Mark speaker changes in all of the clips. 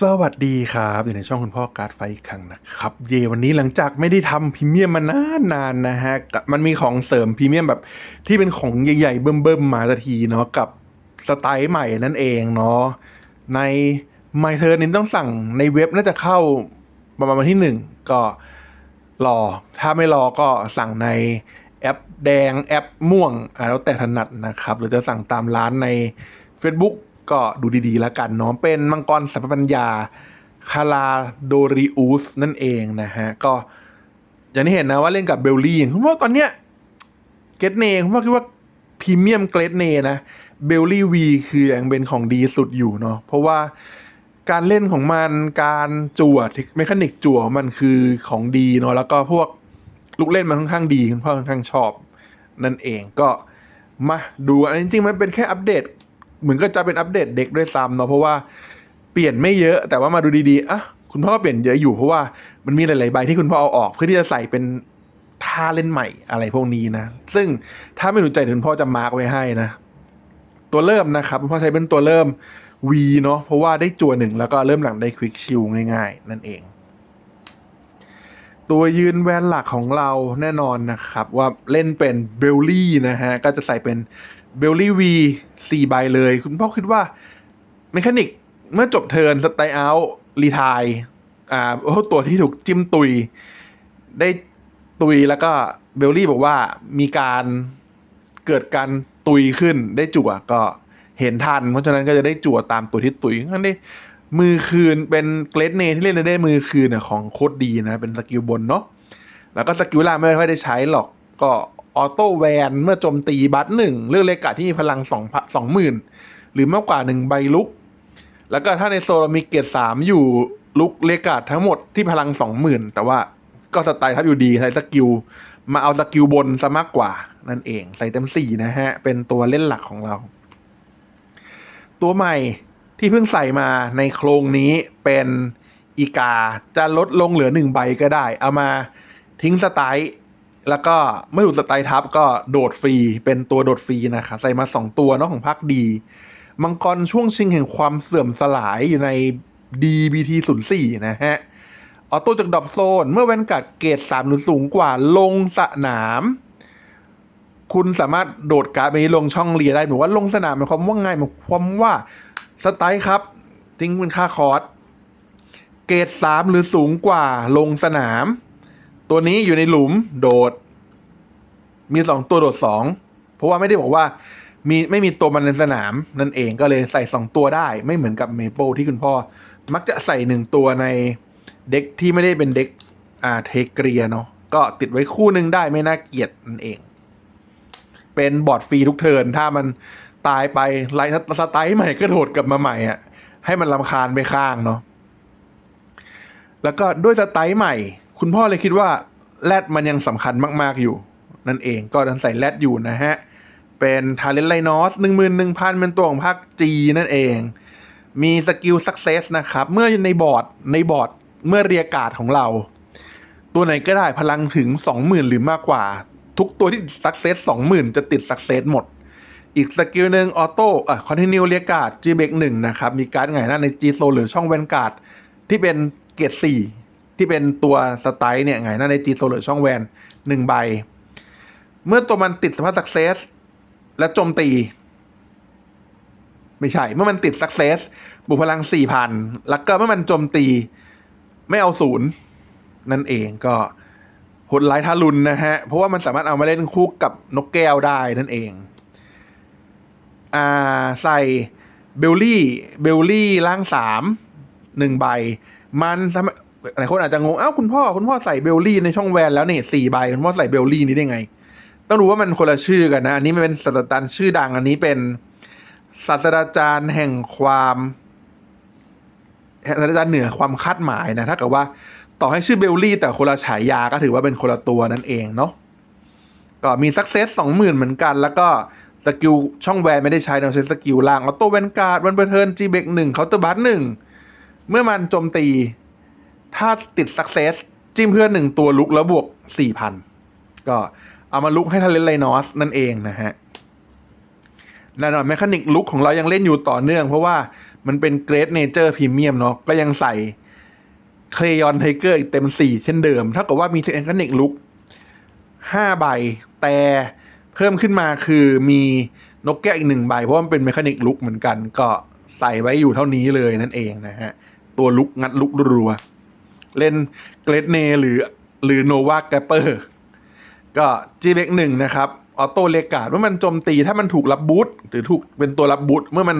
Speaker 1: สวัสดีครับอยู่ในช่องคุณพ่อการ์ดไฟอีกครั้งนะครับ เยวันนี้หลังจากไม่ได้ทำพรีเมียมมานานนานนะฮะ มันมีของเสริมพรีเมียมแบบที่เป็นของใหญ่ๆ เบิ่มๆ มาสักทีเนาะกับสไตล์ใหม่นั่นเองเนาะใน My Turn นี้ต้องสั่งในเว็บน่าจะเข้าประมาณวันที่หนึ่งก็รอ ถ้าไม่รอก็สั่งในแอปแดงแอปม่วงอะแล้วแต่ถนัดนะครับ หรือจะสั่งตามร้านใน Facebook ก็ดูดีๆแล้วกันเนาะเป็นมังกรสัพพัญญาคาราโดริอุสนั่นเองนะฮะ ก็อย่างที่เห็นนะว่าเล่นกับเบลลี่คุณว่าตอนเนี้ยเกตเน่คุณว่าคิดว่าพรีเมียมเกรดเนนะเบลลี่วีคือยังเป็นของดีสุดอยู่เนาะเพราะว่าการเล่นของมันการจั่วเมคานิกจั่วมันคือของดีเนาะแล้วก็พวกลูกเล่นมันค่อนข้างดีคุณพ่อค่อนข้างชอบ นั่นเองก็มาดูอันจริงๆมันเป็นแค่อัปเดต เหมือนก็จะเป็นอัปเดตเด็กด้วยซ้ำเนาะเพราะว่าเปลี่ยนไม่เยอะแต่ว่ามาดูดีๆอะคุณพ่อก็เปลี่ยนเยอะอยู่เพราะว่ามันมีหลายๆใบที่คุณพ่อเอาออก เพื่อที่จะใส่เป็นท่าเล่นใหม่อะไรพวกนี้นะ ซึ่งถ้าไม่รู้ใจคุณพ่อจะมาร์กไว้ให้นะ ตัวเริ่มนะครับคุณพ่อใช้เป็นตัวเริ่ม V เนาะเพราะว่าได้จั่วหนึ่งแล้วก็เริ่มหลังได้ควิกชิลง่ายๆ นั่นเอง ตัวยืนแวนหลักของเราแน่นอนนะครับ ว่าเล่นเป็นเบลลี่นะฮะ ก็จะใส่เป็น เบลลี่วีสี่ใบเลย คุณพ่อคิดว่าเมคานิกเมื่อจบเทิร์นสไตล์เอาท์รีทายอ่าโอ้ตัวที่ถูกจิ้มตุย ได้ตุยแล้วก็เบลลี่บอกว่ามีการเกิดการตุยขึ้นได้จั่วก็เห็นทัน เพราะฉะนั้นก็จะได้จั่วตามตัวที่ตุยงั้นได้มือคืนเป็นเกรดเนที่เล่นได้มือคืนเนี่ยของโคตรดีนะ เป็นสกิลบนเนาะแล้วก็สกิลล่างไม่ค่อยได้ใช้หรอกก็ ออโต้แวนเมื่อโจมตีบัตหนึ่งเลือกเลกาที่มีพลังสองสองหมื่นหรือมากกว่าหนึ่งใบลุก แล้วก็ถ้าในโซนเรามีเกียรติสามอยู่ลุกเลกาดทั้งหมดที่พลังสองหมื่นแต่ว่าก็สไตล์ทับอยู่ดีใช้สกิล มาเอาสกิลบนซะมากกว่า นั่นเองใส่เต็มสี่นะฮะ เป็นตัวเล่นหลักของเรา ตัวใหม่ที่เพิ่งใส่มาในโครงนี้เป็นอีกาจะลดลงเหลือหนึ่งใบก็ได้ เอามาทิ้งสไตล์ แล้วก็เมื่อดูดสไตล์ทับก็โดดฟรีเป็นตัวโดดฟรีนะครับใส่มาสองตัวเนาะของภาคดี มังกรช่วงชิงแห่งความเสื่อมสลายอยู่ใน DBT 0 4นะฮะ ออโต้จากดอปโซน เมื่อแวนกัดเกรด3หรือสูงกว่าลงสนาม คุณสามารถโดดการ์ดไปลงช่องเรียได้หมายว่าลงสนามหมายความว่าไงหมายความว่าสไตล์ครับ ทิ้งเป็นค่าคอร์สเกรด3หรือสูงกว่าลงสนาม ตัวนี้อยู่ในหลุมโดด มีสองตัวโดดสองเพราะว่าไม่ได้บอกว่า มีไม่มีตัวมันในสนาม นั่นเองก็เลยใส่สองตัวได้ ไม่เหมือนกับเมเปิลที่คุณพ่อ มักจะใส่หนึ่งตัวในเด็กที่ไม่ได้เป็นเด็กอ่าเทเกรียเนาะก็ติดไว้คู่หนึ่งได้ไม่น่าเกลียดนั่นเอง เป็นบอร์ดฟรีทุกเทิร์นถ้ามันตายไปไลท์สไตล์ใหม่ก็โดดกลับมาใหม่อะให้มันลำคาญไปข้างเนาะแล้วก็ด้วยสไตล์ใหม่ คุณพ่อเลยคิดว่าแรดมันยังสำคัญมาก ๆ อยู่ นั่นเองก็ดันใส่แรดอยู่นะฮะ เป็นทาเลนไลนอสหนึ่งหมื่นหนึ่งพันเป็นตัวของภาคจีนั่นเอง มีสกิลสักเซสนะครับ เมื่อในบอร์ดในบอร์ดเมื่อเรียการ์ดของเรา ตัวไหนก็ได้พลังถึง 20,000 หรือมากกว่า ทุกตัวที่สักเซส20,000 จะติดสักเซสหมด อีกสกิลหนึ่งออโต้อะคอนติเนียเรียการ์ดจีเบกหนึ่งนะครับ มีการ์ดไงหน้าในจีโซหรือช่องแวนการ์ดที่เป็นเกรดสี่ ที่เป็นตัวสไตล์เนี่ยไงหน้าในจีโซหรือช่องแวนหนึ่งใบ เมื่อตัวมันติดสภาพสักเซสและโจมตี ไม่ใช่ เมื่อมันติด success บุพลัง4,000แล้วก็เมื่อมันโจมตี ไม่เอาศูนย์นั่นเองก็หดไลท์ทารุนนะฮะ เพราะว่ามันสามารถเอามาเล่นคู่กับนกแก้วได้นั่นเอง อ่าใส่เบลลี่ เบลลี่ล่างสามหนึ่งใบ มันส หลายคนอาจจะงงอ้าวคุณพ่อคุณพ่อใส่เบลลี่ในช่องแวนแล้วเนี่ยสี่ใบคุณพ่อใส่เบลลี่นี้ได้ไง ต้องรู้ว่ามันคนละชื่อกันนะอันนี้มันเป็นศาสตราจารย์ชื่อดังอันนี้เป็นศาสตราจารย์แห่งความศาสตราจารย์เหนือความคาดหมายนะถ้าเกิดว่าต่อให้ชื่อเบลลี่แต่คนละฉายาก็ถือว่าเป็นคนละตัวนั่นเองเนาะก็มีสักเซสสองหมื่นเหมือนกัน แล้วก็สกิลช่องแวนไม่ได้ใช้เราใช้สกิลล่างออโต้แวนการ์ดวันเบอร์เทิร์นจีเบกหนึ่งเคาน์เตอร์บัตหนึ่งเมื่อมันโจมตี ถ้าติดสักเซสจิ้มเพื่อนหนึ่งตัวลุกแล้วบวกสี่พันก็เอามาลุกให้ทาเลนไลนอสนั่นเองนะฮะแน่นอนแมคานิกลุกของเรายังเล่นอยู่ต่อเนื่อง เพราะว่ามันเป็นเกรดเนเจอร์พรีเมียมเนาะก็ยังใส่เครยอนไทเกอร์เต็มสี่เช่นเดิม ถ้ากับว่ามีแมคานิกลุกห้าใบ แต่เพิ่มขึ้นมาคือมีนกแก้วอีกหนึ่งใบ เพราะว่ามันเป็นแมคานิกลุกเหมือนกัน ก็ใส่ไว้อยู่เท่านี้เลยนั่นเองนะฮะ ตัวลุกงัดลุกรัวๆ เล่นเกรดเนหรือหรือโนวาแกปเปอร์ก็ g b x หนึ่งนะครับออโต้เลกาดเมื่อมันโจมตีถ้ามันถูกรับบูทหรือถูกเป็นตัวรับบูทเมื่อมัน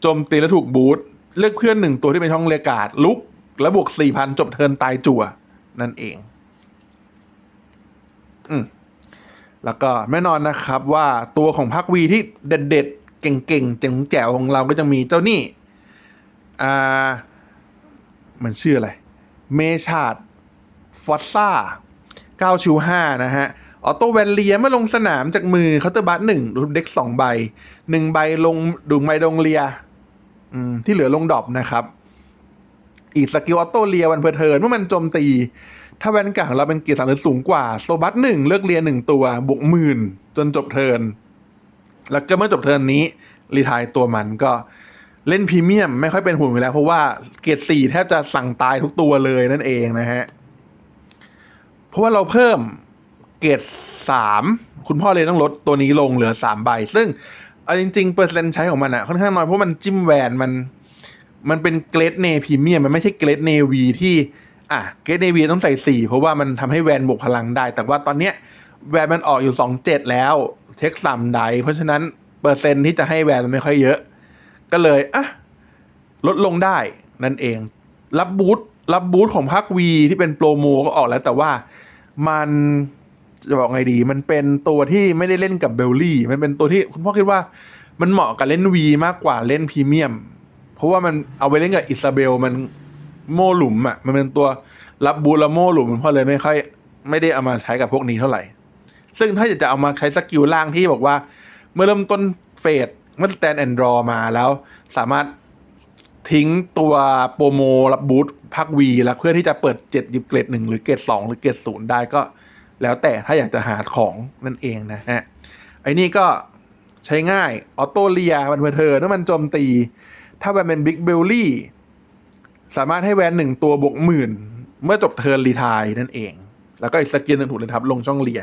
Speaker 1: โจมตีแล้วถูกบูทเลือกเพื่อนหนึ่งตัวที่เป็นช่องเลกาดลุก แล้วบวกสี่พันจบเทินตายจั่ว นั่นเอง อืมแล้วก็แน่นอนนะครับว่าตัวของพักวีที่เด็ดๆ เก่งๆเจ๋งแจ๋วของเราก็จะมีเจ้านี่ อ่า มันชื่ออะไร เมชาดฟอสซ่า9ชู5นะฮะ ออโต้แวนเลียมื่อลงสนามจากมือเคาน์เตอร์บัตหนึ่งดูเด็กสองใบหนึ่งใบลงดุงใบดงเลียอืมที่เหลือลงดรอปนะครับ อีกสกิลออโต้เลียวันเพอเทิร์นเมื่อมันโจมตี ถ้าแวนกาของเราเป็นเกียร์สามหรือสูงกว่า โซบัตหนึ่งเลือกเลียหนึ่งตัว บวกหมื่นจนจบเทิร์นแล้วก็เมื่อจบเทิร์นนี้รีทายตัวมันก็ เล่นพรีเมียมไม่ค่อยเป็นห่วงอยู่แล้ว เพราะว่าเกียร์สี่แทบจะสั่งตายทุกตัวเลยนั่นเองนะฮะ เพราะว่าเราเพิ่มเกรดสามคุณพ่อเลยต้องลดตัวนี้ลงเหลือสามใบ ซึ่งเอาจริง ๆ เปอร์เซ็นต์ใช้ของมันอะค่อนข้างน้อยเพราะมันจิ้มแวนมัน มันเป็นเกรดเนพรีเมียมมันไม่ใช่เกรดเนวีที่ อะเกรดเนวีต้องใส่สี่เพราะว่ามันทำให้แวนบวกพลังได้ แต่ว่าตอนเนี้ยแวนมันออกอยู่สองเจ็ดแล้ว เทคสามไดเพราะฉะนั้นเปอร์เซ็นต์ที่จะให้แวนมันไม่ค่อยเยอะ ก็เลยอะลดลงได้นั่นเอง รับบูทรับบูทของภาควีที่เป็นโปรโมก็ออกแล้วแต่ว่ามันจะบอกไงดี มันเป็นตัวที่ไม่ได้เล่นกับเบลลี่ มันเป็นตัวที่คุณพ่อคิดว่ามันเหมาะกับเล่นวีมากกว่าเล่นพรีเมียม เพราะว่ามันเอาไปเล่นกับอิซาเบลมันโม่หลุมอะ มันเป็นตัวรับบูทแล้วโม่หลุมพ่อเลยไม่ค่อย ไม่ได้เอามาใช้กับพวกนี้เท่าไหร่ ซึ่งถ้าอยากจะเอามาใช้สกิลล่างที่บอกว่า เมื่อเริ่มต้นเฟส เมื่อสแตนแอนดรอมาแล้วสามารถทิ้งตัวโปรโมรับบูทพักวีแล้วเพื่อที่จะเปิดเจ็ดหยิบเกรดหนึ่งหรือเกรดสองหรือเกรดศูนย์ได้ก็แล้วแต่ถ้าอยากจะหาของนั่นเองนะฮะไอ้นี่ก็ใช้ง่ายออโต้เลียมันเพอเธอถ้ามันโจมตี ถ้าแวนเป็นบิ๊กเบลลี่สามารถให้แวนหนึ่งตัวบวกหมื่น เมื่อจบเทิร์นรีทายนั่นเอง แล้วก็อีกสกิลหนึ่งถูกเลยทับ ลงช่องเลีย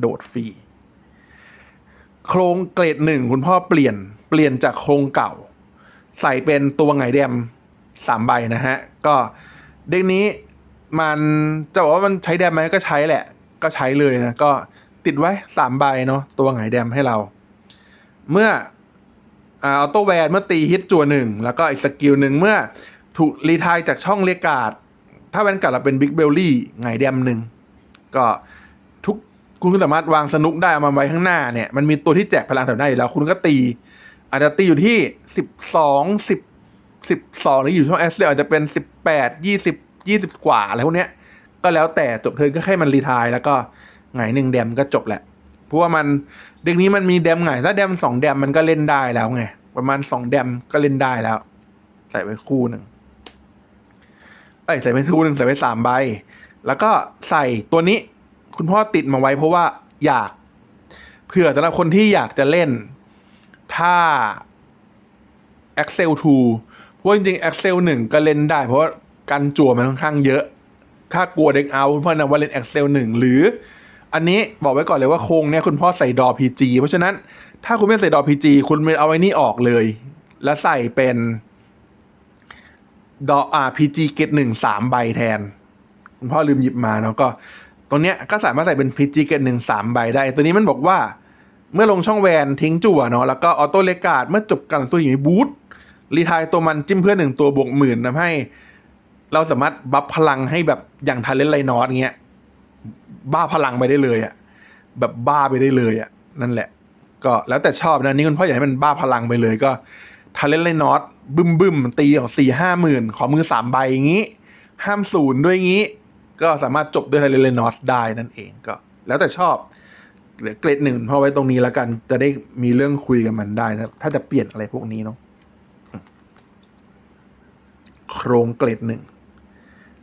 Speaker 1: โดดฟรีโครงเกรดหนึ่งคุณพ่อเปลี่ยน ลี่ยนจากโครงเก่า ใส่เป็นตัวไงแดมสามใบนะฮะ ก็เด็กนี้มันจะบอกว่ามันใช้แดมไหมก็ใช้แหละ ก็ใช้เลยนะ ก็ติดไว้สามใบเนาะตัวไงแดมให้เรา เมื่อออโต้แวนเมื่อตีฮิตจัวหนึ่งแล้วก็อีกสกิลหนึ่งเมื่อถูกรีทายจากช่องเลกาดถ้าแวนการ์ดเราเป็นบิ๊กเบลลี่ไงแดมหนึ่งก็ทุกคุณก็สามารถวางสนุกได้เอามาไว้ข้างหน้าเนี่ย มันมีตัวที่แจกพลังแถวหน้าอยู่แล้ว คุณก็ตี อาจจะตีอยู่ที่สิบสองสิบสิบสองหรืออยู่ช่องแอสเซลอาจจะเป็นสิบแปดยี่สิบยี่สิบกว่าอะไรพวกเนี้ย ก็แล้วแต่จบเทิร์นก็แค่มันรีทายแล้วก็ไงหนึ่งแดมก็จบแหละ เพราะว่ามันเด็กนี้มันมีแดมไงถ้าแดมสองแดมมันก็เล่นได้แล้วไง ประมาณสองแดมก็เล่นได้แล้ว ใส่ไปคู่หนึ่งเอ้ยใส่ไปคู่หนึ่งใส่ไปสามใบ แล้วก็ใส่ตัวนี้คุณพ่อติดมาไว้เพราะว่าอยากเผื่อสำหรับคนที่อยากจะเล่น ถ้า Excel 2 เพราะจริงๆ Excel 1 ก็เล่นได้ เพราะว่าการจั่วมันค่อนข้างเยอะ ถ้ากลัวเด็กเอาเพราะนะว่าเล่น Excel 1 หรือ อันนี้บอกไว้ก่อนเลยว่าโครงเนี่ยคุณพ่อใส่ดอ PG เพราะฉะนั้นถ้าคุณไม่ใส่ดอ PG คุณไม่เอาไอ้นี่ออกเลย แล้วใส่เป็นดออ่า PG เกตหนึ่งสามใบแทน คุณพ่อลืมหยิบมาเนาะก็ ตรงเนี้ยก็สามารถใส่เป็น PG เกตหนึ่งสามใบได้ ตัวนี้มันบอกว่า เมื่อลงช่องแวนทิ้งจั่วเนาะแล้วก็ออโต้เลกาดเมื่อจบการตัวอยู่ในบูธรีทายตัวมันจิ้มเพื่อนหนึ่งตัวบวกหมื่นทำให้ เราสามารถบัฟพลังให้แบบอย่างทาเลนไลนอสเงี้ยบ้าพลังไปได้เลยอะแบบบ้าไปได้เลยอะนั่นแหละ ก็แล้วแต่ชอบนะนี่คุณพ่ออยากให้มันบ้าพลังไปเลยก็ทาเลนไลนอสบึ้มบึ้มตีของสี่ห้าหมื่นขอมือสามใบอย่างงี้ ห้ามศูนย์ด้วยงี้ ก็สามารถจบด้วยทาเลนไลนอสได้นั่นเองก็ แล้วแต่ชอบ หลือเกรดหนึ่งพ่อไว้ตรงนี้แล้วกัน จะได้มีเรื่องคุยกับมันได้นะ ถ้าจะเปลี่ยนอะไรพวกนี้เนาะโครงเกรดหนึ่ง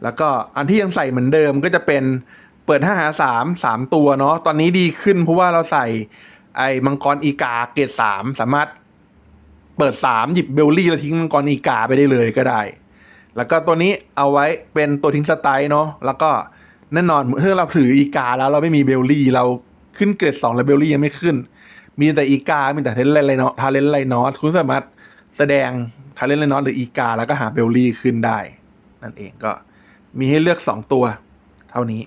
Speaker 1: แล้วก็อันที่ยังใส่เหมือนเดิมก็จะเป็นเปิดห้าหาสามสามตัวเนาะตอนนี้ดีขึ้นเพราะว่าเราใส่ไอ้มังกรอีกาเกรดสามสามารถเปิดสามหยิบเบลลี่แล้วทิ้งมังกรอีกาไปได้เลยก็ได้ แล้วก็ตัวนี้เอาไว้เป็นตัวทิ้งสไตล์เนาะแล้วก็แน่นอนเมื่อเราถืออีกาแล้วเราไม่มีเบลลี่เรา ขึ้นเกรดสองแล้วเบลลี่ยังไม่ขึ้น มีแต่อีกา มีแต่เทเลนไรนาะทาเลนไรนอสคุณสามารถแสดงทาเลนไรนอสหรืออีกา แล้วก็หาเบลลี่ขึ้นได้ นั่นเองก็มีให้เลือก 2 ตัวเท่านี้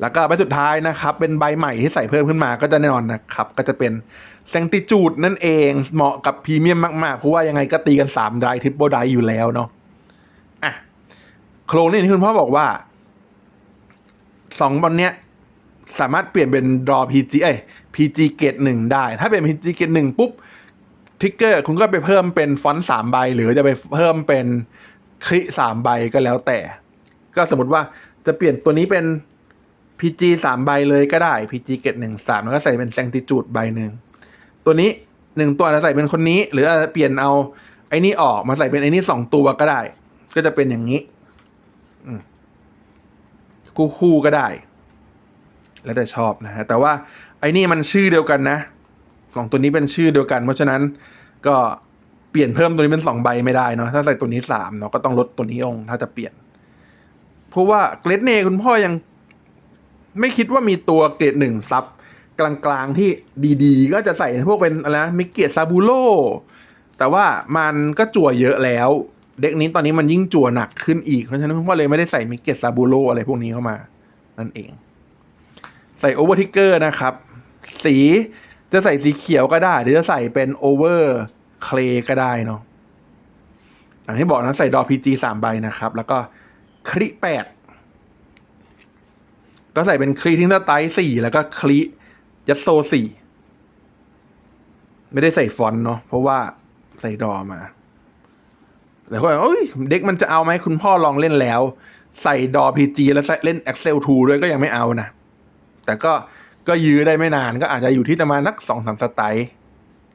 Speaker 1: แล้วก็ใบสุดท้ายนะครับ เป็นใบใหม่ที่ใส่เพิ่มขึ้นมาก็จะแน่นอนนะครับ ก็จะเป็นแซงติจูดนั่นเองเหมาะกับพรีเมียมมากๆ เพราะว่ายังไงก็ตีกัน3ไดทริปเปิลไดอยู่แล้วเนาะอะโครงนี่ที่คุณพ่อบอกว่าสองบอลเนี้ย สามารถเปลี่ยนเป็น draw PG เอ้ย PG เกตหนึ่งได้ ถ้าเป็น PG เกตหนึ่งปุ๊บทริกเกอร์คุณก็ไปเพิ่มเป็นฟอนต์สามใบ หรือจะไปเพิ่มเป็นคลิสามใบก็แล้วแต่ ก็สมมติว่าจะเปลี่ยนตัวนี้เป็น PG สามใบเลยก็ได้ PG เกตหนึ่งสามแล้วก็ใส่เป็นแซงติจูดใบหนึ่งตัวนี้หนึ่งตัวจะใส่เป็นคนนี้ หรืออาจจะเปลี่ยนเอาไอ้นี่ออกมาใส่เป็นไอ้นี่สองตัวก็ได้ ก็จะเป็นอย่างนี้คู่คู่ก็ได้ แล้วแต่ชอบนะฮะแต่ว่าไอ้นี่มันชื่อเดียวกันนะสองตัวนี้เป็นชื่อเดียวกัน เพราะฉะนั้นก็เปลี่ยนเพิ่มตัวนี้เป็นสองใบไม่ได้เนาะถ้าใส่ตัวนี้สามเนาะก็ต้องลดตัวนี้ลงถ้าจะเปลี่ยน เพราะว่าเกรดเนคุณพ่อยังไม่คิดว่ามีตัวเกรดหนึ่งซับกลางๆที่ดีๆ ก็จะใส่พวกเป็นอะไรนะมิเกตซาบูโ o แต่ว่ามันก็จั่วเยอะแล้ว เด็กนี้ตอนนี้มันยิ่งจั่วหนักขึ้นอีก เพราะฉะนั้นคุณพ่อเลยไม่ได้ใส่มิเกตซาบูโ o อะไรพวกนี้เข้ามา นั่นเอง ส่โอเวอร์ทิกเกอร์นะครับ สีจะใส่สีเขียวก็ได้ หรือจะใส่เป็นโอเวอร์เคลก็ได้เนาะอย่างที่บอกนะใส่ดอพีจีสามใบนะครับ แล้วก็คริแปดก็ใส่เป็นคลีทิ้งตะไตสี่แล้วก็คลียัดโซสี่ไม่ได้ใส่ฟอนต์เนาะเพราะว่าใส่ดอมาแต่ก็แบบเอ้ยเด็กมันจะเอาไหมคุณพ่อลองเล่นแล้ว ใส่ดอพีจีแล้วใส่เล่น Excel 2 ด้วยก็ยังไม่เอานะ แต่ก็ก็ยื้อได้ไม่นานก็อาจจะอยู่ที่ประมาณนักสองสามสไตล์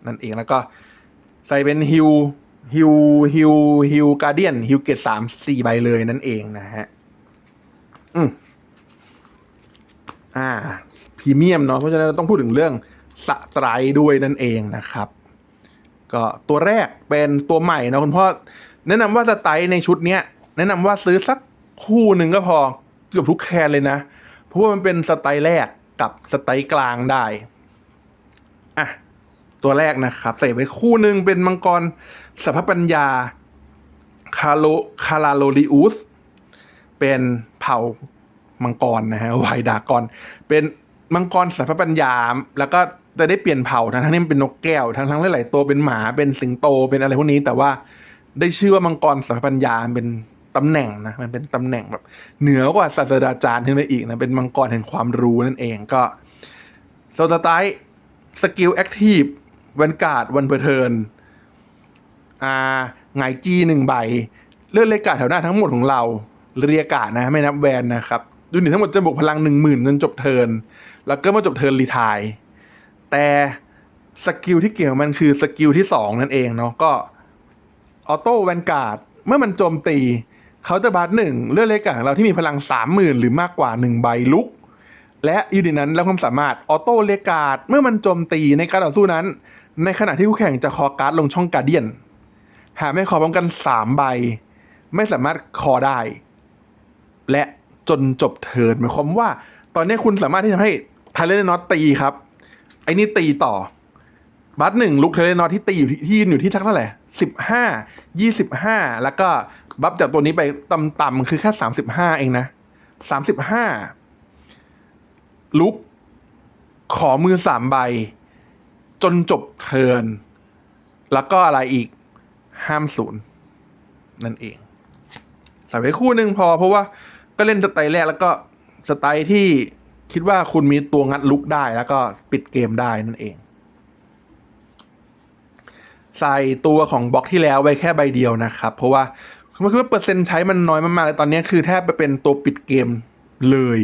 Speaker 1: นั่นเองแล้วก็ใส่เป็นฮิวฮิวฮิวฮิวการเดียนฮิวเกตสามสี่ใบเลยนั่นเองนะฮะ อืมอ่าพรีเมียมเนาะเพราะฉะนั้นเราต้องพูดถึงเรื่องสไตร์ด้วยนั่นเองนะครับ ก็ตัวแรกเป็นตัวใหม่นะคุณพ่อ แนะนำว่าสไตล์ในชุดเนี้ย แนะนำว่าซื้อสักคู่หนึ่งก็พอเกือบทุกแคนเลยนะ เพราะว่ามันเป็นสไตล์แรกกับสไตล์กลางได้อะตัวแรกนะครับ ใส่ไว้คู่หนึ่งเป็นมังกรสัพพปัญญาคาโลคาราโลริอุสเป็นเผ่ามังกรนะฮะไวดากอนเป็นมังกรสัพพปัญญาแล้วก็จะได้เปลี่ยนเผ่าทั้งทั้งที่มันเป็นนกแก้วทั้งทั้งหลายตัวเป็นหมาเป็นสิงโตเป็นอะไรพวกนี้ แต่ว่าได้ชื่อว่ามังกรสัพพปัญญาเป็น ตำแหน่งนะมันเป็นตำแหน่งแบบเหนือกว่าศาสตราจารย์ขึ้นไปอีกนะ เป็นมังกรแห่งความรู้นั่นเองก็โซตไตสกิลแอคทีฟวันการ์ดวันเพอร์เทิร์นอ่าไงจีหนึ่งใบ เลื่อนเลกาดแถวหน้าทั้งหมดของเราเรียกาดนะ ไม่นับแวนนะครับยูนิตทั้งหมดจะบวกพลังหนึ่งหมื่นจนจบเทิร์นแล้วก็มาจบเทิร์นรีทายแต่สกิลที่เกี่ยวกับมันคือสกิลที่สองนั่นเองเนาะก็ออโต้แวนการ์ดเมื่อมันโจมตี เขาจะบาร์หนึ่งเลือนเลขกาดของเราที่มีพลังสามหมื่นหรือมากกว่าหนึ่งใบลุก และยูนิตนั้นแล้วความสามารถออโต้เลกาดเมื่อมันโจมตีในการต่อสู้นั้น ในขณะที่คู่แข่งจะคอการ์ดลงช่องการเดียน หากไม่คอพร้อมกันสามใบ ไม่สามารถคอได้ และจนจบเทิร์นหมายความว่า ตอนนี้คุณสามารถที่จะให้ไทเลนนอตตีครับไอ้นี่ตีต่อบัตหนึ่งลุกเทเลนอตที่ตีอยู่ที่ที่ยืนอยู่ที่ทักเท่าไหร่ สิบห้ายี่สิบห้าแล้วก็บัฟจากตัวนี้ไปต่ำๆคือแค่สามสิบห้าเองนะสามสิบห้าลุก ขอมือสามใบ จนจบเทิน แล้วก็อะไรอีก ห้ามศูนย์นั่นเองใส่ไว้คู่หนึ่งพอเพราะว่าก็เล่นสไตล์แรกแล้วก็สไตล์ที่คิดว่าคุณมีตัวงัดลุกได้แล้วก็ปิดเกมได้นั่นเอง ใส่ตัวของบล็อกที่แล้วไว้แค่ใบเดียวนะครับ เพราะว่าผมคิดว่าเปอร์เซ็นต์ใช้มันน้อยมากๆเลยตอนนี้คือแทบไปเป็นตัวปิดเกมเลย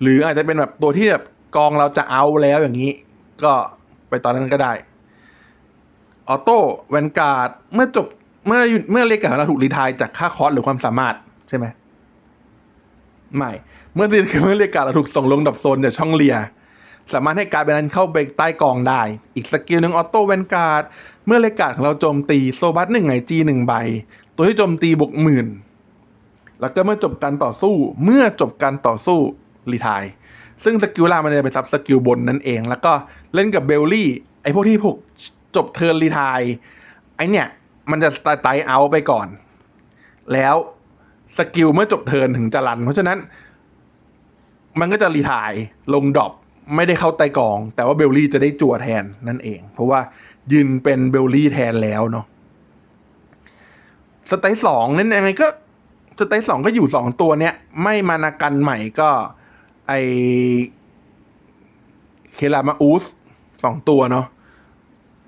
Speaker 1: หรืออาจจะเป็นแบบตัวที่แบบกองเราจะเอาแล้วอย่างนี้ ก็ไปตอนนั้นก็ได้ออโต้แวนการ์ดเมื่อจบเมื่อเมื่อเลกาของเราถูกรีทายจากค่าคอสหรือความสามารถใช่ไหมไม่ เมื่อเมื่อเลกาเราถูกส่งลงดับโซนจากช่องเลีย สามารถให้การ์ดใบนั้นเข้าไปใต้กองได้ อีกสกิลหนึ่งออโต้แวนการ์ด เมื่อเลการ์ดของเราโจมตีโซบัสหนึ่งไงจีหนึ่งใบ ตัวที่โจมตีบวกหมื่น แล้วก็เมื่อจบการต่อสู้ เมื่อจบการต่อสู้รีทาย ซึ่งสกิลล่างมันจะไปซับสกิลบนนั่นเอง แล้วก็เล่นกับเบลลี่ ไอพวกที่พวกจบเทิร์นรีทาย ไอเนี่ยมันจะไตเอาไปก่อน แล้วสกิลเมื่อจบเทิร์นถึงจะรัน เพราะฉะนั้น มันก็จะรีทายลงดรอป ไม่ได้เข้าไตกอง แต่ว่าเบลลี่จะได้จั่วแทนนั่นเอง เพราะว่ายืนเป็นเบลลี่แทนแล้วเนาะสไตล์สองนั่นยังไงก็สไตล์สองก็อยู่สองตัวเนี้ย ไม่มานากันใหม่ก็ไอเคลามาอูสสองตัวเนาะ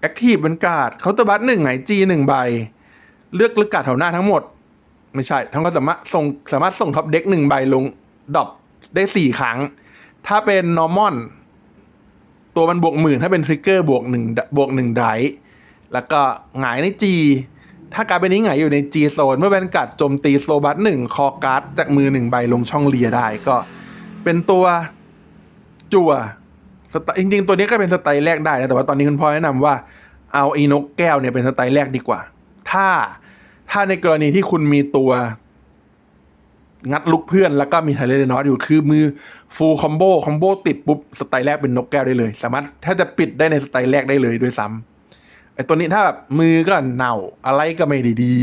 Speaker 1: แอคทีฟเป็นการ์ดเขาน์เตอร์บัตหนึ่งไงจีหนึ่งใบ เลือกเลือกการ์ดแถวหน้าทั้งหมด ไม่ใช่ ทั้งก็สามารถส่งสามารถส่งท็อปเด็กหนึ่งใบลงดรอปได้สี่ครั้ง ถ้าเป็นนอร์มอนตัวมันบวกหมื่นถ้าเป็นทริกเกอร์บวกหนึ่งบวกหนึ่งไดร์แล้วก็หงายในจีถ้าการเป็นนี้หงายอยู่ในจีโซนเมื่อเป็นการ์ดโจมตีโซบัสหนึ่งคอการ์ดจากมือหนึ่งใบลงช่องเลียได้ก็เป็นตัวจั่วจริงๆ ตัวนี้ก็เป็นสไตล์แรกได้นะแต่ว่าตอนนี้คุณพ่อแนะนำว่าเอาอีนกแก้วเนี่ยเป็นสไตล์แรกดีกว่า ถ้าถ้าในกรณีที่คุณมีตัว งัดลุกเพื่อนแล้วก็มีไทเลนอสอยู่คือมือฟูลคอมโบคอมโบติดปุ๊บสไตล์แรกเป็นนกแก้วได้เลย สามารถถ้าจะปิดได้ในสไตล์แรกได้เลยด้วยซ้ำไอตัวนี้ถ้าแบบมือก็เน่าอะไรก็ไม่ด้ดี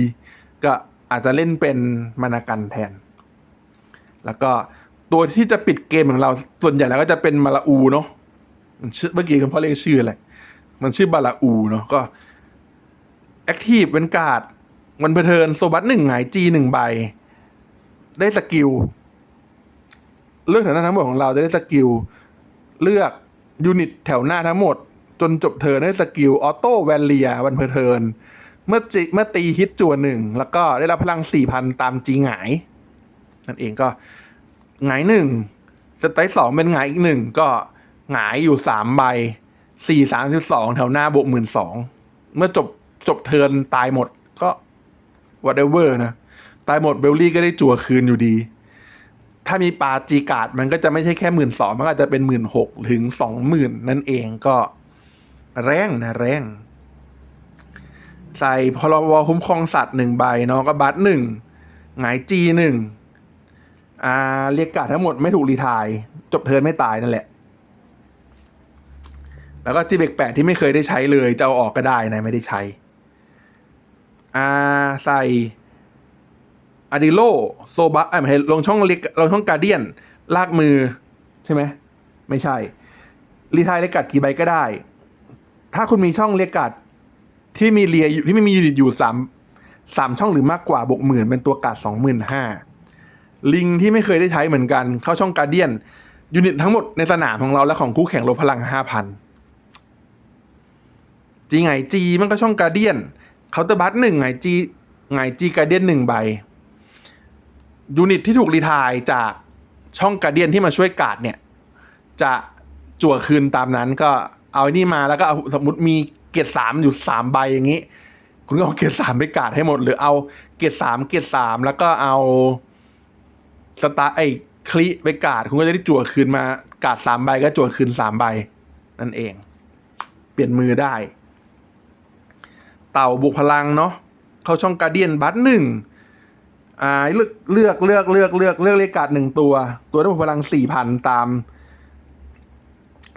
Speaker 1: ก็อาจจะเล่นเป็นมานากันแทน แล้วก็ตัวที่จะปิดเกมของเราส่วนใหญ่แล้วก็จะเป็นมาลาอูเนาะมันชื่อเมื่อกี้คุณพ่อเรียกชื่ออะไรมันชื่อบาลาอูเนาะก็แอคทีฟเป็นการ์ดวันเพทินโซบัสหนึ่งหงายจีหนึ่งใบ ได้สกิล เลือกแถวหน้าทั้งหมดของเราจะได้สกิล เลือกยูนิตแถวหน้าทั้งหมด จนจบเทิร์นได้สกิลออโต้แวนเลียวันเพอร์เทิร์นเมื่อจิเมื่อตีฮิตจัวหนึ่ง แล้วก็ได้รับพลังสี่พันตามจีหงาย นั่นเองก็หงายหนึ่งสไตล์สองเป็นหงายอีกหนึ่งก็หงายอยู่สามใบสี่สามสิบสองแถวหน้าบวกหมื่นสองเมื่อจบจบเทิร์นตายหมดก็ whatever นะ ตายหมดเบลลี่ก็ได้จั่วคืนอยู่ดี ถ้ามีปาจีการ์ดมันก็จะไม่ใช่แค่หมื่นสองมันอาจจะเป็นหมื่นหกถึงสองหมื่นนั่นเองก็แรงนะแรงใส่พรบคุ้มครองสัตว์หนึ่งใบเนาะก็บัตหนึ่งหงายจีหนึ่งอ่าเรียกการ์ดทั้งหมดไม่ถูกรีไทาย จบเทิร์นไม่ตายนั่นแหละ แล้วก็ที่เบกแปดที่ไม่เคยได้ใช้เลยจะเอาออกก็ได้นะไม่ได้ใช้อ่าใส่ อาดิโลโซบะไอ้ไม่ใช่ลงช่องเล็กลงช่องการเดียน ลากมือ ใช่ไหม ไม่ใช่ รีไทายเลกัดกี่ใบก็ได้ ถ้าคุณมีช่องเลกัดที่มีเลียอยู่ที่ไม่มียูนิตอยู่สามสามช่องหรือมากกว่าบวกหมื่นเป็นตัวกัดสองหมื่นห้าลิงที่ไม่เคยได้ใช้เหมือนกัน เข้าช่องการเดียน ยูนิตทั้งหมดในสนามของเราและของคู่แข่งลดพลังห้าพันจีไงจีมันก็ช่องการเดียนเคาน์เตอร์บัตหนึ่งไงจีไงจีการเดียนหนึ่งใบ ยูนิตที่ถูกรีไทายจากช่องการเดียนที่มาช่วยกาดเนี่ย จะจั่วคืนตามนั้นก็เอาไอ้นี่มาแล้วก็เอาสมมติมีเกรดสามอยู่สามใบอย่างนี้ คุณก็เอาเกรดสามไปกาดให้หมด หรือเอาเกรดสามเกรดสามแล้วก็เอาสตาร์ไอ้คลิไปกาดคุณก็จะได้จั่วคืนมากาดสามใบก็จั่วคืนสามใบ นั่นเอง เปลี่ยนมือได้ เต่าบุกพลังเนาะเข้าช่องการเดียนบัตหนึ่ง อ่าเลือกเลือกเลือกเลือกเลือกเลือกเลขการ์ดหนึ่งตัว ตัวได้บุกพลังสี่พันตาม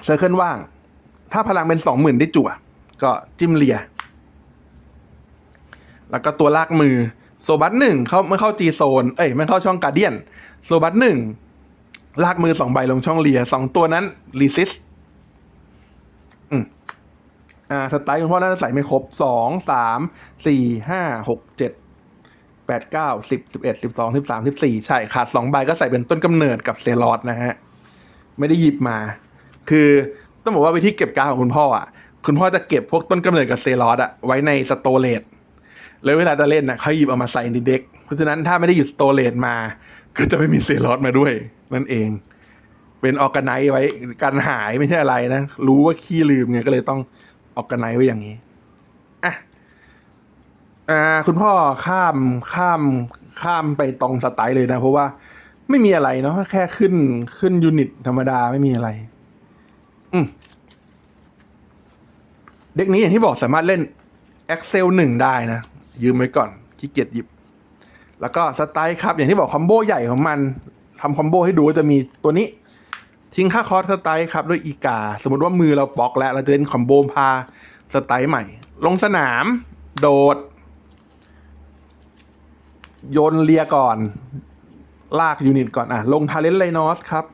Speaker 1: เซอร์เคิลว่าง ถ้าพลังเป็นสองหมื่นได้จั่วก็จิ้มเลีย แล้วก็ตัวลากมือโซบัตหนึ่งเข้าไม่เข้าจีโซน เอ้ยไม่เข้าช่องการเดียนโซบัตหนึ่งลากมือสองใบลงช่องเลียสองตัวนั้นรีซิสอ่าสไตล์คุณพ่อน่าจะใส่ไม่ครบสองสามสี่ห้าหกเจ็ด แปดเก้าสิบสิบเอ็ดสิบสองสิบสามสิบสี่ใช่ขาดสองใบก็ใส่เป็นต้นกำเนิดกับเซลอสนะฮะ ไม่ได้หยิบมา คือต้องบอกว่าวิธีเก็บการดของคุณพ่ออะ คุณพ่อจะเก็บพวกต้นกำเนิดกับเซลอสอะไว้ในสโตเลตแล้วเวลาจะเล่นน่ะเขาหยิบเอามาใส่ในเด็ก เพราะฉะนั้นถ้าไม่ได้หยุดสโตเลตมา ก็จะไม่มีเซลอสมาด้วย นั่นเอง เป็นออ g a ไนไว้การหายไม่ใช่อะไรนะ รู้ว่าขี้ลืมไงก็เลยต้องออ g a ไนไว้อย่างนี้ อ่าคุณพ่อข้ามข้ามข้ามไปตรงสไตล์เลยนะ เพราะว่าไม่มีอะไรเนาะแค่ขึ้นขึ้นยูนิตธรรมดาไม่มีอะไรอเด็กนี้อย่างที่บอกสามารถเล่น Excel 1 ได้นะ ยืมไว้ก่อนขี้เกียจหยิบ แล้วก็สไตล์ครับ อย่างที่บอกคอมโบใหญ่ของมันทำคอมโบให้ดูจะมีตัวนี้ ทิ้งค่าคอร์สสไตล์ครับ ด้วยอีกา สมมติว่ามือเราบล็อกแล้ว เราจะเล่นคอมโบพาสไตล์ใหม่ ลงสนาม โดด โยนเลียก่อน ลากยูนิตก่อนอะ ลงทาเลนไลนอสครับ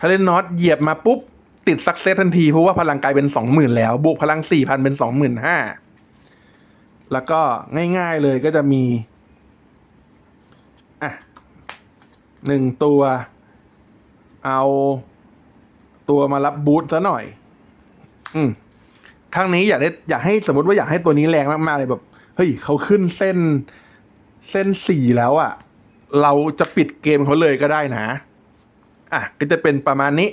Speaker 1: ทาเลนนอสเหยียบมาปุ๊บ ติดสักเซตทันที เพราะว่าพลังกายเป็นสองหมื่นแล้ว บวกพลังสี่พันเป็นสองหมื่นห้าแล้วก็ง่ายๆเลยก็จะมี อะหนึ่งตัว เอาตัวมารับบูทซะหน่อย อืมครั้งนี้อยากได้อยากให้สมมติว่าอยากให้ตัวนี้แรงมากๆเลยแบบ เฮ้ยเขาขึ้นเส้น เส้นสี่แล้วอะ่ะ เราจะปิดเกมเขาเลยก็ได้นะ อะ ก็จะเป็นประมาณนี้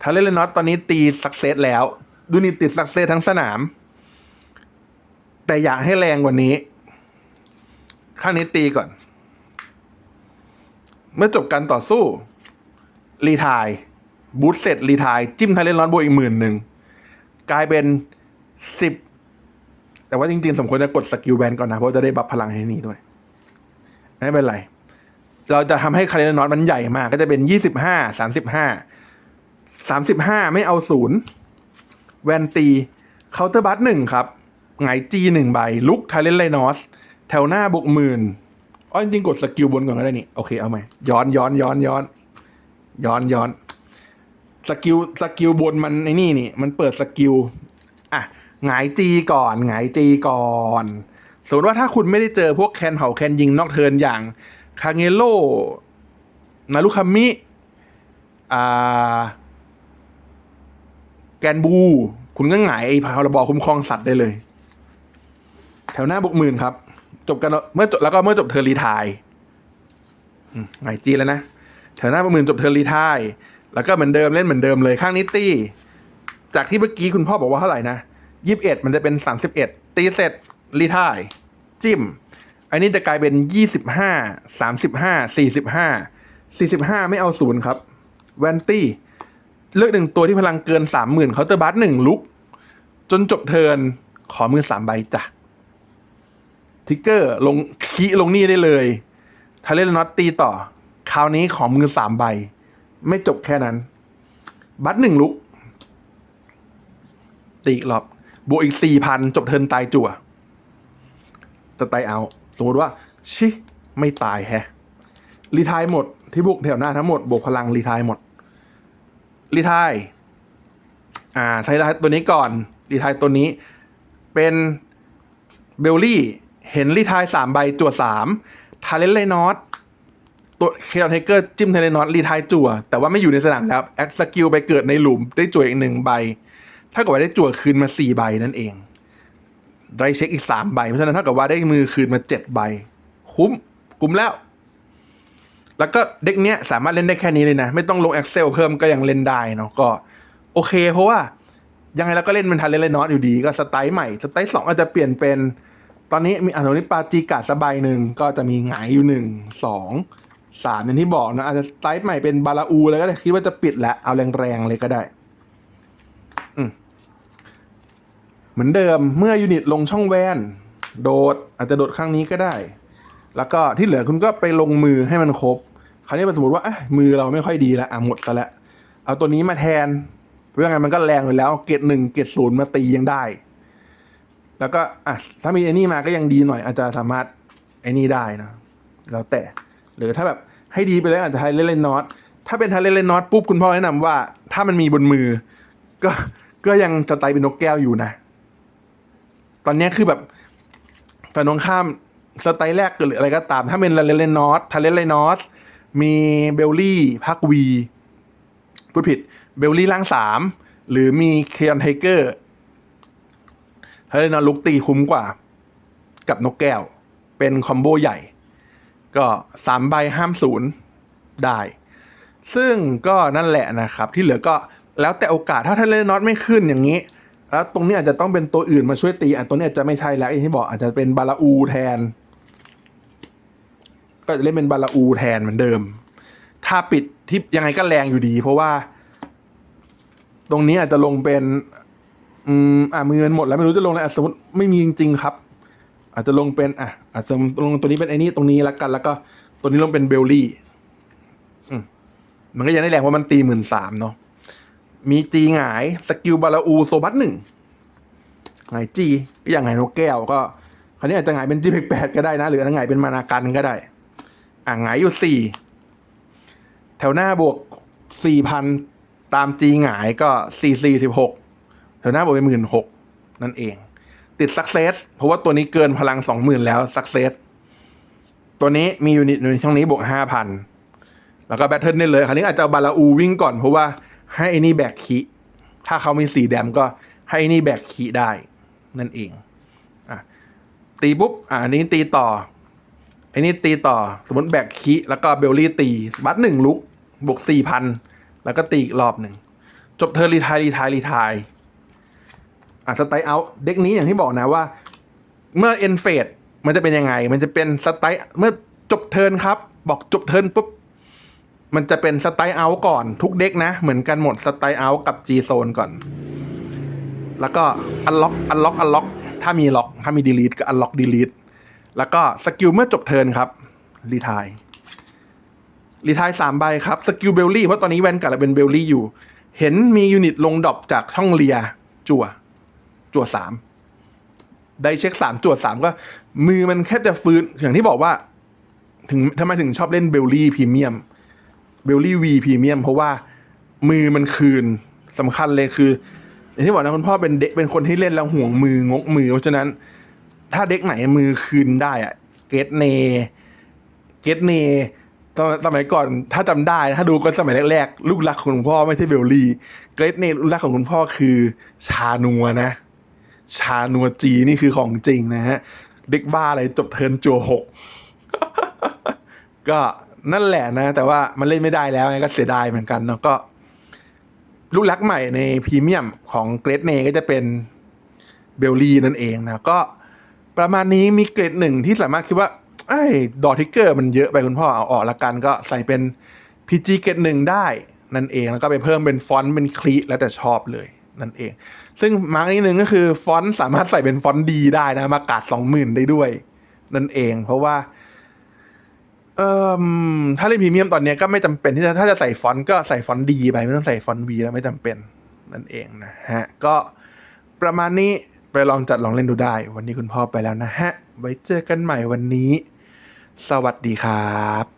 Speaker 1: ถ้าเล่นเลนน็อตตอนนี้ตีสักเซสแล้ว ดูนี่ติดสักเซสทั้งสนาม แต่อยากให้แรงกว่านี้ ข้างนี้ตีก่อน เมื่อจบการต่อสู้ รีทาย บูทเสร็จรีทาย จิ้มทาเลนอนบวกอีกหมื่นหนึ่ง กลายเป็นสิบ แต่ว่าจริงๆ สมควรจะกดสกิลแบนก่อนนะ เพราะจะได้บัฟพลังให้นี่ด้วย ไม่เป็นไร เราจะทำให้คาเลนนอตมันใหญ่มาก ก็จะเป็นยี่สิบห้าสามสิบห้าสามสิบห้าไม่เอาศูนย์แวนตีเคาน์เตอร์บัตหนึ่งครับไงจีหนึ่งใบ ลุกทาเลนไลนอส แถวหน้าบวกหมื่นอ๋อจริงๆ กดสกิลบนก่อนก็ได้นี่ โอเคเอาไหมย้อนย้อนย้อนย้อนย้อนย้อนสกิลสกิลบนมันไอ้นี่นี่ มันเปิดสกิล หงายจีก่อนหงายจีก่อนสมมติว่าถ้าคุณไม่ได้เจอพวกแคนเผาแคนยิงนอกเทินอย่างคาเงโลนารุคามิอ่าแกนบู คุณก็หงายไอ้พาราบอคุ้มครองสัตว์ได้เลย แถวหน้าบกหมื่นครับ จบกันเมื่อจบแล้วก็เมื่อจบเทอร์รีทายหงายจีแล้วนะ แถวหน้าบกหมื่นจบเทอร์รีทายแล้วก็เหมือนเดิมเล่นเหมือนเดิมเลยข้างนี้ตีจากที่เมื่อกี้คุณพ่อบอกว่าเท่าไหร่นะ ยี่สิบเอ็ดมันจะเป็นสามสิบเอ็ดตีเสร็จรีทายจิ้ม อันนี้จะกลายเป็นยี่สิบห้าสามสิบห้าสี่สิบห้าสี่สิบห้าไม่เอาศูนย์ครับแวนตี้เลือกหนึ่งตัวที่พลังเกินสามหมื่นเคาน์เตอร์บัสหนึ่งลุก จนจบเทินขอมือสามใบจ้ะทิกเกอร์ลงคีลงนี่ได้เลยถ้าเลนน็อตตีต่อ คราวนี้ขอมือสามใบ ไม่จบแค่นั้น บัตหนึ่งลุก ตีอีกรอบ บวกอีกสี่พันจบเทินตายจั่ว จะตายเอา สมมติว่าชิไม่ตายแฮะรีทายหมดที่บุกแถวหน้าทั้งหมดบวกพลังรีทายหมดรีทายอ่าใช้รีทายตัวนี้ก่อนรีทายตัวนี้ เป็นเบลลี่ เห็นรีทายสามใบจั่วสามทาเลนไลนอตตัวเคลไทเกอร์จิ้มไทเลนอตรีทายจั่ว แต่ว่าไม่อยู่ในสนามแล้วแอคสกิลไปเกิดในหลุมได้จั่วอีกหนึ่งใบ ถ้ากับว่าได้จั่วคืนมาสี่ใบนั่นเอง ได้เช็คอีกสามใบ เพราะฉะนั้นเท่ากับว่าได้มือคืนมาเจ็ดใบ คุ้มคุ้มแล้ว แล้วก็เด็กเนี้ยสามารถเล่นได้แค่นี้เลยนะ ไม่ต้องลง Excel เพิ่มก็ยังเล่นได้เนาะก็ โอเค เพราะว่ายังไงเราก็เล่นมันทันเล่นเลยนอตอยู่ดี ก็สไตล์ใหม่สไตล์สองอาจจะเปลี่ยนเป็น ตอนนี้มีอันนี้ปาจีกาสบายหนึ่งก็จะมีหงายอยู่หนึ่งสองสามอย่างที่บอกนะอาจจะสไตล์ใหม่เป็นบาลาอูแล้วก็ได้คิดว่าจะปิดแล้วเอาแรงๆเลยก็ได้ อืม เหมือนเดิมเมื่อยูนิตลงช่องแวน โดดอาจจะโดดข้างนี้ก็ได้ แล้วก็ที่เหลือคุณก็ไปลงมือให้มันครบ คราวนี้สมมติว่ามือเราไม่ค่อยดีแล้วอะหมดซะแล้วเอาตัวนี้มาแทนเพราะยังไงมันก็แรงอยู่แล้วเกรดหนึ่งเกรดศูนย์มาตียังได้ แล้วก็อะถ้ามีไอ้นี่มาก็ยังดีหน่อย อาจจะสามารถไอ้นี่ได้นะแล้วแต่หรือถ้าแบบให้ดีไปเลยอาจจะไทยเล่นเล่นน็อตถ้าเป็นไทยเล่นเล่นน็อตปุ๊บคุณพ่อแนะนำว่า ถ้ามันมีบนมือ ก็ก็ยังจะไตเป็นนกแก้วอยู่นะ ตอนนี้คือแบบฝ่ายตรงข้ามสไตล์แรกหรืออะไรก็ตาม ถ้าเป็นเลนเลนนอสทาเลนเลนนอสมีเบลลี่พักวีพูดผิดเบลลี่ล่างสามหรือมีเคออนไทเกอร์ทาเลนนอลุกตีคุ้มกว่า กับนกแก้ว เป็นคอมโบใหญ่ ก็สามใบห้ามศูนย์ได้ ซึ่งก็นั่นแหละนะครับ ที่เหลือก็แล้วแต่โอกาสถ้าท่าเลนนอตไม่ขึ้นอย่างนี้ แล้วตรงนี้อาจจะต้องเป็นตัวอื่นมาช่วยตีอะตัวนี้อาจจะไม่ใช่แล้วอย่างที่บอกอาจจะเป็นบาลาอูแทน ก็จะเล่นเป็นบาลาอูแทนเหมือนเดิม ถ้าปิดที่ยังไงก็แรงอยู่ดี เพราะว่า ตรงนี้อาจจะลงเป็น อืมอ่ามือมันหมดแล้วไม่รู้จะลงอะไรสมมติไม่มีจริงๆครับ อาจจะลงเป็นอะอาจจะลงตัวนี้เป็นไอ้นี่ตรงนี้แล้วกัน แล้วก็ตัวนี้ลงเป็นเบลลี่มมันก็ยังได้แรงเพราะมันตีหมื่นสามเนาะ มีจีหงายสกิลบาราอูโซบัตหนึ่งหงายจีก็อย่างไงนกแก้วก็คราวนี้อาจจะหงายเป็นจีแปดก็ได้นะ หรืออาจจะหงายเป็นมานากันก็ได้ อะหงายอยู่สี่แถวหน้าบวกสี่พันตามจีหงายก็สี่สี่สิบหกแถวหน้าบวกเป็นหมื่นหกนั่นเอง ติด success เพราะว่าตัวนี้เกินพลังสองหมื่นแล้ว success ตัวนี้มียูนิตอยู่ในช่องนี้บวกห้าพันแล้วก็แบทเทิลได้เลย คราวนี้อาจจะบาลาอูวิ่งก่อนเพราะว่า ให้ไอ้นี่แบกคีถ้าเขามีสีแดมก็ให้ไอ้นี่แบกคีได้ นั่นเองอะตีปุ๊บอะอันนี้ตีต่อไอ้นี่ตีต่อสมมติแบกคีแล้วก็เบลลี่ตีบัตหนึ่งลุกบวกสี่พันแล้วก็ตีอีกรอบหนึ่งจบเธอรีทายรีทายรีทายอะสไตล์เอาเด็กนี้อย่างที่บอกนะว่า เมื่อเอ็นเฟดมันจะเป็นยังไง มันจะเป็นสไตล์เมื่อจบเทิร์นครับ บอกจบเทิร์นปุ๊บ มันจะเป็นสไตล์เอาก่อนทุกเด็กนะ เหมือนกันหมดสไตล์เอากับ G โซนก่อน แล้วก็อันล็อกอันล็อกอันล็อกถ้ามีล็อก ถ้ามีดีลีทก็อันล็อกดีลีทแล้วก็สกิลเมื่อจบเทิร์นครับรีทายรีทายสามใบครับสกิลเบลลี่เพราะตอนนี้แวนกัดเราเป็นเบลลี่อยู่ เห็นมียูนิตลงดรอปจากช่องเลีย จั่ว จั่วสามได้เช็คสามจั่วสามก็ มือมันแค่จะฟื้นอย่างที่บอกว่า ถึงทำไมถึงชอบเล่นเบลลี่พรีเมียม เบลลี่วีพรีเมียมเพราะว่ามือมันคืนสำคัญเลยคืออย่างที่บอกนะคุณพ่อเป็นเด็กเป็นคนที่เล่นแล้วห่วงมืองกมือ เพราะฉะนั้น ถ้าเด็กไหนมือคืนได้อะเกตเนเกตเนตอนสมัยก่อนถ้าจำได้ ถ้าดูกันสมัยแรกๆลูกรักของคุณพ่อไม่ใช่เบลลี่ เกรดเนลูกรักของคุณพ่อคือชานัวนะ ชานัวจีนี่คือของจริงนะฮะ เด็กบ้าอะไรจบเทินจัวหกก็ นั่นแหละนะ แต่ว่ามันเล่นไม่ได้แล้วไงก็เสียดายเหมือนกันเนาะก็ ลูกรักใหม่ในพรีเมียมของเกรดเนก็จะเป็นเบลลีนั่นเองนะ ก็ประมาณนี้มีเกรดหนึ่งที่สามารถคิดว่าไอ้ดอทิกเกอร์มันเยอะไปคุณพ่อเอาออกละกันก็ใส่เป็น PG เกรดหนึ่งได้นั่นเองแล้วก็ไปเพิ่มเป็นฟอนต์เป็นคลีแล้วแต่ชอบเลยนั่นเอง ซึ่งมาร์กนิดนึงก็คือฟอนต์สามารถใส่เป็นฟอนต์ดีได้นะมากาดสองหมื่นได้ด้วย นั่นเอง เพราะว่า เอ่อถ้าเล่นพรีเมียมตอนนี้ก็ไม่จำเป็นที่จะถ้าจะใส่ฟอนต์ก็ใส่ฟอนต์ดีไปไม่ต้องใส่ฟอนต์วีแล้วไม่จำเป็นนั่นเองนะฮะ ก็ประมาณนี้ไปลองจัดลองเล่นดูได้ วันนี้คุณพ่อไปแล้วนะฮะ ไว้เจอกันใหม่วันนี้ สวัสดีครับ